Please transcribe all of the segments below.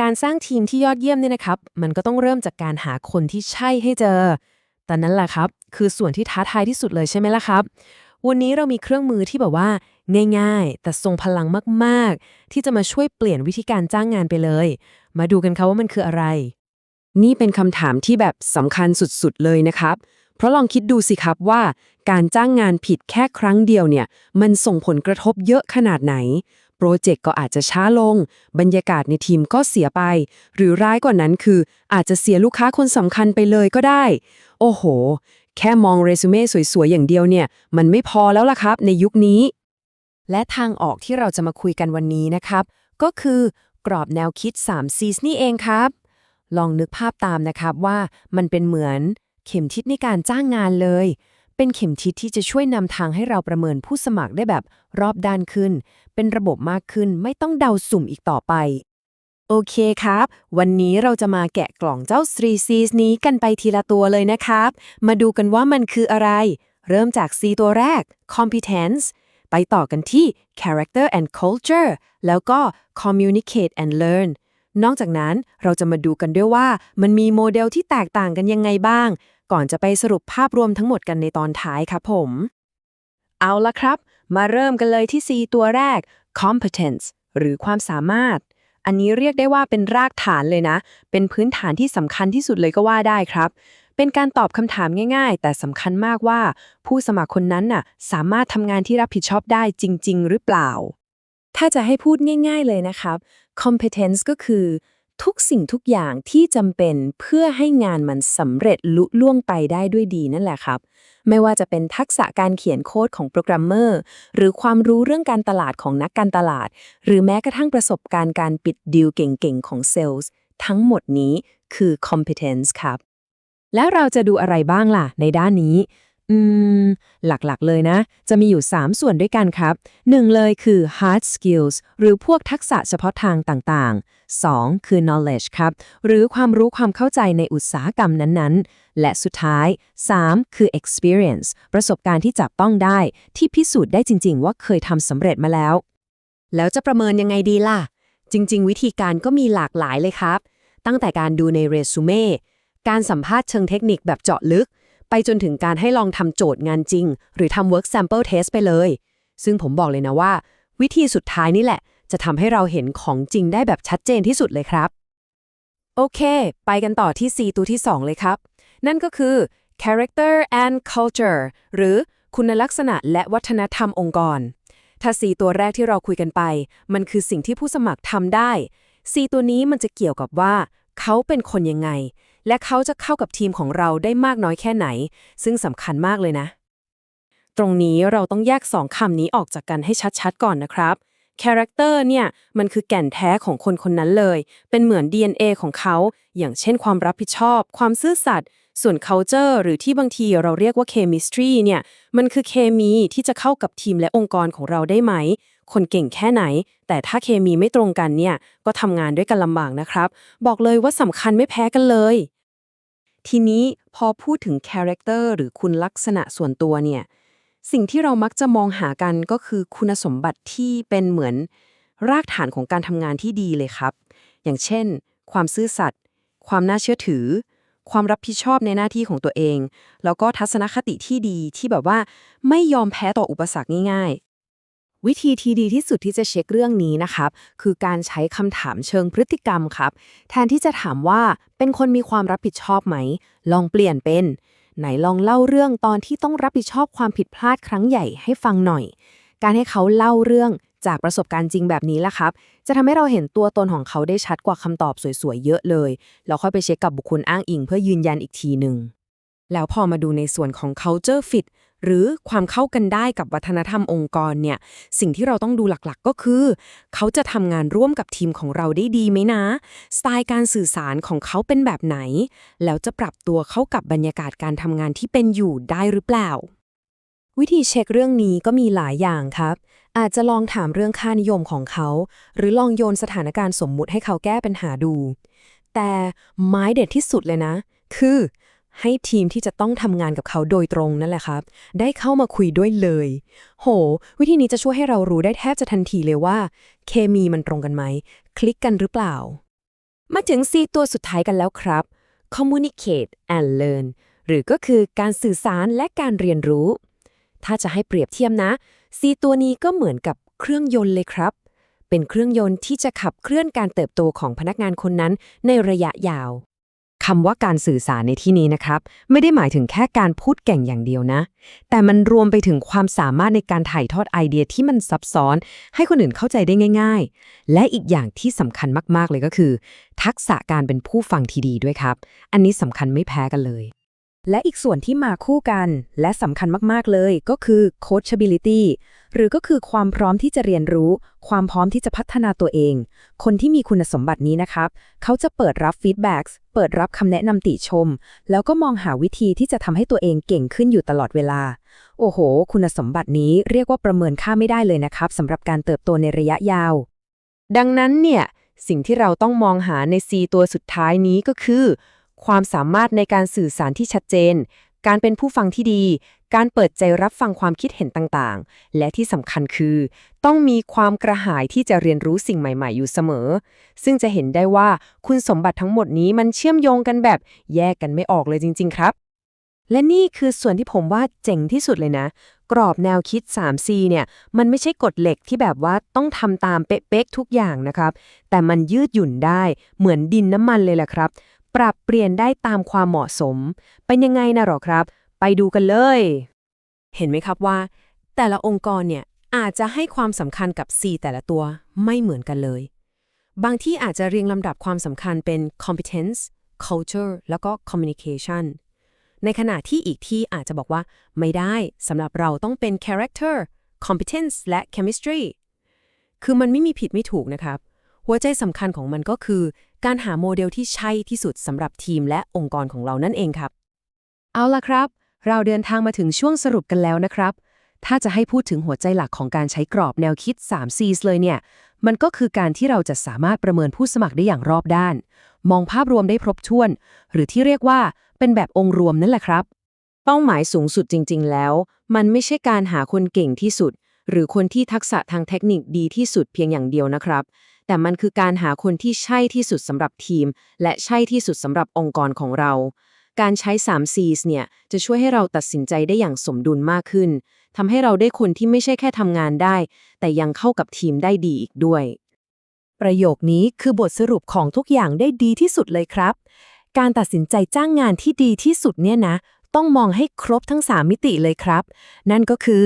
การสร้างทีมที่ยอดเยี่ยมเนี่ยนะครับ มันก็ต้องเริ่มจากการหาคนที่ใช่ให้เจอ แต่นั้นแหละครับ คือส่วนที่ท้าทายที่สุดเลยใช่ไหมล่ะครับ วันนี้เรามีเครื่องมือที่แบบว่า ง่ายๆ แต่ทรงพลังมากๆ ที่จะมาช่วยเปลี่ยนวิธีการจ้างงานไปเลย มาดูกันครับว่ามันคืออะไร นี่เป็นคำถามที่แบบสำคัญสุดๆเลยนะครับ เพราะลองคิดดูสิครับว่า การจ้างงานผิดแค่ครั้งเดียวเนี่ย มันส่งผลกระทบเยอะขนาดไหน โปรเจกต์ก็อาจจะช้าลง บรรยากาศในทีมก็เสียไป หรือร้ายกว่านั้นคือ อาจจะเสียลูกค้าคนสำคัญไปเลยก็ได้ โอ้โห แค่มองเรซูเม่สวยๆ อย่างเดียวเนี่ย มันไม่พอแล้วล่ะครับในยุคนี้ และทางออกที่เราจะมาคุยกันวันนี้นะครับ ก็คือกรอบแนวคิด3 Cs นี่เองครับ ลองนึกภาพตามนะครับว่ามันเป็นเหมือนเข็มทิศในการจ้างงานเลย เป็นเข็มทิศที่จะช่วยนำทางให้เราประเมินผู้สมัครได้แบบรอบด้านขึ้น เป็นระบบมากขึ้นไม่ต้องเดาสุ่มอีกต่อไป โอเคครับ วันนี้เราจะมาแกะกล่องเจ้า 3 Cs นี้กันไปทีละตัวเลยนะครับ มาดูกันว่ามันคืออะไร เริ่มจาก C ตัวแรก competence ไปต่อกันที่ character and culture แล้วก็ communicate and learn นอกจากนั้นเราจะมาดูกันด้วยว่ามันมีโมเดลที่แตกต่างกันยังไงบ้าง ก่อนจะไปสรุปภาพรวมทั้งหมดกันในตอนท้ายครับผม เอาละครับ มาเริ่มกันเลยที่ C ตัวแรก competence หรือความสามารถ อันนี้เรียกได้ว่าเป็นรากฐานเลยนะ เป็นพื้นฐานที่สำคัญที่สุดเลยก็ว่าได้ครับ เป็นการตอบคำถามง่าย ๆ แต่สำคัญมากว่า ผู้สมัครคนนั้นน่ะ สามารถทำงานที่รับผิดชอบได้จริง ๆ หรือเปล่า ถ้าจะให้พูดง่าย ๆ เลยนะครับ competence ก็คือ ทุกสิ่งทุกอย่างที่จำเป็นเพื่อให้งานมันสำเร็จลุล่วงไปได้ด้วยดีนั่นแหละครับ ไม่ว่าจะเป็นทักษะการเขียนโค้ดของโปรแกรมเมอร์ หรือความรู้เรื่องการตลาดของนักการตลาด หรือแม้กระทั่งประสบการณ์การปิดดีลเก่งๆ ของเซลล์ทั้งหมดนี้คือ competence ครับ แล้วเราจะดูอะไรบ้างล่ะในด้านนี้ อืม หลักๆ เลยนะ จะมีอยู่ 3 ส่วนด้วยกันครับ 1 เลยคือ hard skills หรือพวกทักษะเฉพาะทางต่างๆ 2 คือ knowledge ครับ หรือความรู้ความเข้าใจในอุตสาหกรรมนั้นๆ และสุดท้าย 3 คือ experience ประสบการณ์ที่จับต้องได้ ที่พิสูจน์ได้จริง ๆ ว่าเคยทำสำเร็จมาแล้ว แล้วจะประเมินยังไงดีล่ะ จริง ๆ วิธีการก็มีหลากหลายเลยครับ ตั้งแต่การดูในเรซูเม่การสัมภาษณ์เชิงเทคนิคแบบเจาะลึก ไปจนถึงการให้ลองทำโจทย์งานจริง หรือทำ work sample test ไปเลย ซึ่งผมบอกเลยนะว่า วิธีสุดท้ายนี่แหละ จะทำให้เราเห็นของจริงได้แบบชัดเจนที่สุดเลยครับ โอเค ไปกันต่อที่ C ตัวที่ 2 เลยครับ นั่นก็คือ character and culture หรือคุณลักษณะและวัฒนธรรมองค์กร ถ้า C ตัวแรกที่เราคุยกันไป มันคือสิ่งที่ผู้สมัครทำได้ C ตัวนี้มันจะเกี่ยวกับว่า เขาเป็นคนยังไง และเขาจะเข้ากับทีมของเราได้มากน้อยแค่ไหน ซึ่งสำคัญมากเลยนะ ตรงนี้เราต้องแยกสองคำนี้ออกจากกันให้ชัดๆ ก่อนนะครับคาแรคเตอร์เนี่ยมันคือแก่นแท้ของคนคนนั้นเลย เป็นเหมือน DNA ของเขา อย่างเช่นความรับผิดชอบ ความซื่อสัตย์ ส่วน culture หรือที่บางทีเราเรียกว่า chemistry เนี่ย มันคือเคมีที่จะเข้ากับทีมและองค์กรของเราได้ไหม คนเก่งแค่ไหน แต่ถ้าเคมีไม่ตรงกันเนี่ย ก็ทำงานด้วยกันลำบากนะครับ บอกเลยว่าสำคัญไม่แพ้กันเลย ทีนี้พอพูดถึง character หรือคุณลักษณะส่วนตัวเนี่ย สิ่งที่เรามักจะมองหากันก็คือคุณสมบัติที่เป็นเหมือน รากฐานของการทำงานที่ดีเลยครับ อย่างเช่น ความซื่อสัตย์ ความน่าเชื่อถือ ความรับผิดชอบในหน้าที่ของตัวเอง แล้วก็ทัศนคติที่ดีที่แบบว่าไม่ยอมแพ้ต่ออุปสรรคง่ายๆ วิธีที่ดีที่สุดที่จะเช็คเรื่องนี้นะครับ คือการใช้คำถามเชิงพฤติกรรมครับ แทนที่จะถามว่าเป็นคนมีความรับผิดชอบไหม ลองเปลี่ยนเป็น ไหนลองเล่าเรื่องตอนที่ต้องรับผิดชอบความผิดพลาดครั้งใหญ่ให้ฟังหน่อย การให้เขาเล่าเรื่อง จากประสบการณ์จริงแบบนี้แหละครับ จะทำให้เราเห็นตัวตนของเขาได้ชัดกว่าคำตอบสวยๆ เยอะเลย แล้วค่อยไปเช็คกับบุคคลอ้างอิงเพื่อยืนยันอีกทีหนึ่ง แล้วพอมาดูในส่วนของ culture fit หรือความเข้ากันได้กับวัฒนธรรมองค์กรเนี่ย สิ่งที่เราต้องดูหลักๆก็คือ เขาจะทำงานร่วมกับทีมของเราได้ดีไหมนะ สไตล์การสื่อสารของเขาเป็นแบบไหน แล้วจะปรับตัวเข้ากับบรรยากาศการทำงานที่เป็นอยู่ได้หรือเปล่า วิธีเช็คเรื่องนี้ก็มีหลายอย่างครับ อาจจะลองถามเรื่องค่านิยมของเขา หรือลองโยนสถานการณ์สมมุติให้เขาแก้ปัญหาดู แต่ไม้เด็ดที่สุดเลยนะ คือ ให้ทีมที่จะต้องทำงานกับเขาโดยตรงนั่นแหละครับ ได้เข้ามาคุยด้วยเลย โห วิธีนี้จะช่วยให้เรารู้ได้แทบจะทันทีเลยว่า เคมีมันตรงกันไหม คลิกกันหรือเปล่า มาถึง C ตัวสุดท้ายกันแล้วครับ communicate and learn หรือก็คือการสื่อสารและการเรียนรู้ ถ้าจะให้เปรียบเทียบนะ C ตัวนี้ก็เหมือนกับเครื่องยนต์เลยครับ เป็นเครื่องยนต์ที่จะขับเคลื่อนการเติบโตของพนักงานคนนั้นในระยะยาวคำว่าการสื่อสารในที่นี้นะครับ ไม่ได้หมายถึงแค่การพูดเก่งอย่างเดียวนะ แต่มันรวมไปถึงความสามารถในการถ่ายทอดไอเดียที่มันซับซ้อน ให้คนอื่นเข้าใจได้ง่าย ๆ และอีกอย่างที่สำคัญมากๆเลยก็คือ ทักษะการเป็นผู้ฟังที่ดีด้วยครับ อันนี้สำคัญไม่แพ้กันเลย และอีกส่วนที่มาคู่กัน และสำคัญมาก ๆ เลยก็คือ coachability หรือก็คือความพร้อมที่จะเรียนรู้ ความพร้อมที่จะพัฒนาตัวเอง คนที่มีคุณสมบัตินี้นะครับ เขาจะเปิดรับ feedback เปิดรับคำแนะนำติชม แล้วก็มองหาวิธีที่จะทำให้ตัวเองเก่งขึ้นอยู่ตลอดเวลา โอ้โห คุณสมบัตินี้เรียกว่าประเมินค่าไม่ได้เลยนะครับสำหรับการเติบโตในระยะยาว ดังนั้นเนี่ยสิ่งที่เราต้องมองหาใน C ตัวสุดท้ายนี้ก็คือ ความสามารถในการสื่อสารที่ชัดเจน การเป็นผู้ฟังที่ดี การเปิดใจรับฟังความคิดเห็นต่างๆ และที่สำคัญคือ ต้องมีความกระหายที่จะเรียนรู้สิ่งใหม่ ๆ อยู่เสมอ ซึ่งจะเห็นได้ว่าคุณสมบัติทั้งหมดนี้มันเชื่อมโยงกันแบบแยกกันไม่ออกเลยจริง ๆ ครับ และนี่คือส่วนที่ผมว่าเจ๋งที่สุดเลยนะ กรอบแนวคิด 3C เนี่ย มันไม่ใช่กฎเหล็กที่แบบว่าต้องทำตามเป๊ะๆทุกอย่างนะครับ แต่มันยืดหยุ่นได้เหมือนดินน้ำมันเลยแหละครับ ปรับเปลี่ยนได้ตามความเหมาะสม เป็นยังไงนะหรอครับ ไปดูกันเลย เห็นไหมครับว่า แต่ละองค์กรเนี่ยอาจจะให้ความสำคัญกับ C แต่ละตัวไม่เหมือนกันเลย บางที่อาจจะเรียงลำดับความสำคัญเป็น competence culture แล้วก็ communication ในขณะที่อีกที่อาจจะบอกว่า ไม่ได้สำหรับเราต้องเป็น character competence และ chemistry คือมันไม่มีผิดไม่ถูกนะครับ หัวใจสำคัญของมันก็คือ การหาโมเดลที่ใช่ที่สุดสำหรับทีมและองค์กรของเรานั่นเองครับ เอาล่ะครับ เราเดินทางมาถึงช่วงสรุปกันแล้วนะครับ ถ้าจะให้พูดถึงหัวใจหลักของการใช้กรอบแนวคิด 3Cs เลยเนี่ย มันก็คือการที่เราจะสามารถประเมินผู้สมัครได้อย่างรอบด้าน มองภาพรวมได้ครบถ้วน หรือที่เรียกว่าเป็นแบบองค์รวมนั่นแหละครับ เป้าหมายสูงสุดจริง ๆ แล้ว มันไม่ใช่การหาคนเก่งที่สุด หรือคนที่ทักษะทางเทคนิคดีที่สุดเพียงอย่างเดียวนะครับ แต่มันคือการหาคนที่ใช่ที่สุดสำหรับทีม และใช่ที่สุดสำหรับองค์กรของเรา การใช้ 3Cs เนี่ย จะช่วยให้เราตัดสินใจได้อย่างสมดุลมากขึ้นทำให้เราได้คนที่ไม่ใช่แค่ทำงานได้ แต่ยังเข้ากับทีมได้ดีอีกด้วย ประโยคนี้คือบทสรุปของทุกอย่างได้ดีที่สุดเลยครับ การตัดสินใจจ้างงานที่ดีที่สุดเนี่ยนะ ต้องมองให้ครบทั้ง 3 มิติเลยครับ นั่นก็คือ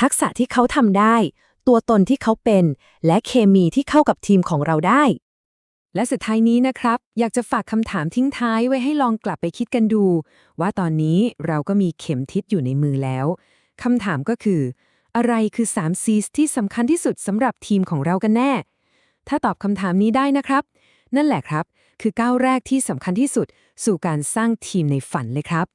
ทักษะที่เขาทำได้ ตัวตนที่เขาเป็น และเคมีที่เข้ากับทีมของเราได้ และสุดท้ายนี้นะครับ อยากจะฝากคำถามทิ้งท้ายไว้ให้ลองกลับไปคิดกันดู ว่าตอนนี้เราก็มีเข็มทิศอยู่ในมือแล้วคำถามก็คือ อะไรคือ 3 Cs ที่สำคัญที่สุดสำหรับทีมของเรากันแน่ ถ้าตอบคำถามนี้ได้นะครับ นั่นแหละครับ คือก้าวแรกที่สำคัญที่สุด สู่การสร้างทีมในฝันเลยครับ